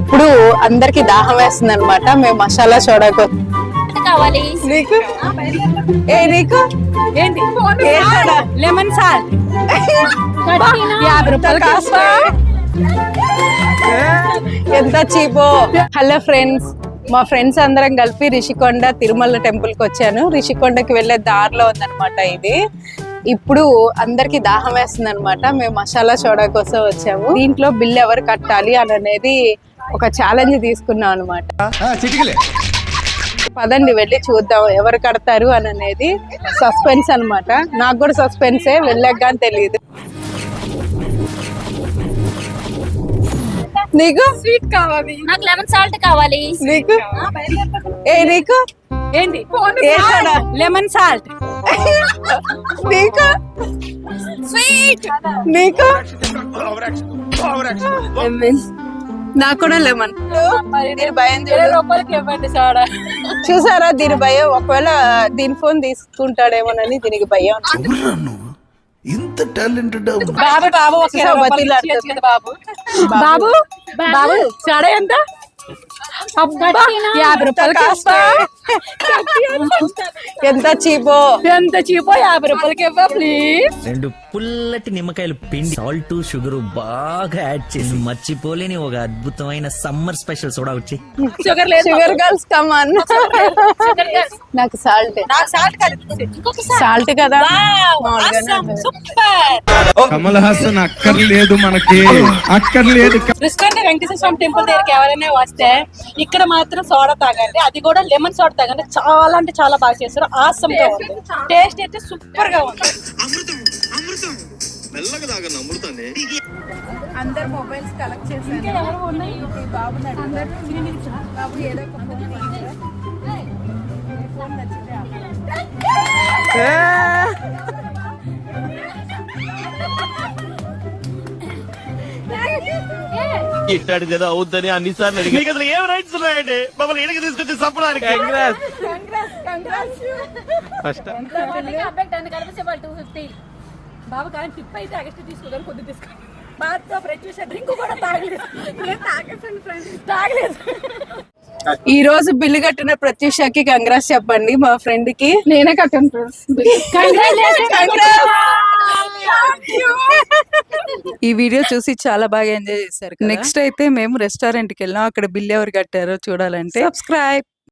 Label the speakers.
Speaker 1: ఇప్పుడు అందరికి దాహం వేస్తుంది అనమాట మేము మసాలా చూడకు
Speaker 2: కావాలి?
Speaker 1: నీకు? ఏ నీకు?
Speaker 2: ఏంటి?
Speaker 1: ఏ సోడా?
Speaker 2: Lemon salt. యాభై రూపాయలు కాస్త.
Speaker 1: ఎంత చీపో? హలో ఫ్రెండ్స్ మా ఫ్రెండ్స్ అందరం కలిపి రిషికొండ తిరుమల టెంపుల్కి వచ్చాను. రిషికొండకి వెళ్ళే దారిలో ఉందన్నమాట ఇది. ఇప్పుడు అందరికి దాహం వేస్తుంది అనమాట మేము మసాలా సోడా కోసం వచ్చాము. దీంట్లో బిల్ ఎవరు కట్టాలి అని అనేది ఒక ఛాలెంజ్ తీసుకున్నాం అనమాట పదండి వెళ్ళి చూద్దాం ఎవరు కడతారు అని అనేది సస్పెన్స్ అన్నమాట. నాకు కూడా సస్పెన్సే వెళ్ళాక కానీ తెలియదు నీకు?
Speaker 2: స్వీట్ కావాలి. నాకు లెమన్ సాల్ట్ కావాలి.
Speaker 1: నీకు? ఏ నీకు?
Speaker 2: ఏంటి? లెమన్ సాల్ట్
Speaker 1: నీకు?
Speaker 2: స్వీట్
Speaker 1: నీకు? నాకు కూడా లెమన్. దీని భయం చూసారా దీని భయం? ఒకవేళ దీని ఫోన్ తీసుకుంటాడేమోనని దీనికి భయం.
Speaker 3: ఇంత టాలెంటెడ్
Speaker 2: బాబు బాబు బాబు. బాబు. బాబు సోడా ఎంత? యాభై రూపాయలు కాస్త
Speaker 1: ఎంత చీపో?
Speaker 2: ఎంత చీపో? యాభై రూపాయలకి ఇవ్వ ప్లీజ్
Speaker 4: రెండు పుల్లటి నిమ్మకాయలు పిండి సాల్ట్ షుగర్ బాగా యాడ్ చేసి మర్చిపోలేని ఒక అద్భుతమైన సమ్మర్ స్పెషల్ సోడా వచ్చి.
Speaker 2: షుగర్ లేదు.
Speaker 1: Sugar girls come on. నాకు సాల్ట్
Speaker 2: నాకు సాల్ట్
Speaker 1: సాల్ట్ కదా?
Speaker 3: కమల్ హాసన్ అక్కర్లేదు మనకి. అక్కర్లేదు.
Speaker 2: వెంకటేశ్వర స్వామి టెంపుల్ దగ్గరికి ఎవరైనా వస్తే ఇక్కడ మాత్రం సోడా తాగండి. అది కూడా లెమన్ సోడా తాగండి. చాలా అంటే చాలా బాగా చేస్తారు. ఆసమ్గా ఉంది. టేస్ట్ అయితే సూపర్గా ఉంది
Speaker 1: అందరు మొబైల్స్ కలెక్ట్ చేశాను బాబు బాబు ఏదో
Speaker 5: ఏదో అవుద్దని అన్నిసార్లు అడిగి. మీకు అసలు ఏం రైట్స్ ఉన్నాయండి? మమ్మల్ని ఇడికి తీసుకొచ్చి చంపడానికి. ఫస్ట్.
Speaker 2: బాబు కానీ టిప్ అయితే అగస్ట్ తీసుకోదని కొద్ది తీసుకోండి బాగా ప్రత్యూష డ్రింక్ కూడా తాగలేదు. తాగేసండి ఫ్రెండ్స్ తాగలేదు.
Speaker 1: ఈ రోజు బిల్లు కట్టిన ప్రత్యూషకి కంగ్రాస్ చెప్పండి మా ఫ్రెండ్కి.
Speaker 2: నేనే కట్టాను
Speaker 1: ఈ వీడియో చూసి చాలా బాగా ఎంజాయ్ చేశారు నెక్స్ట్ అయితే మేము రెస్టారెంట్కి వెళ్ళాం అక్కడ బిల్ ఎవరు కట్టారో చూడాలంటే సబ్స్క్రైబ్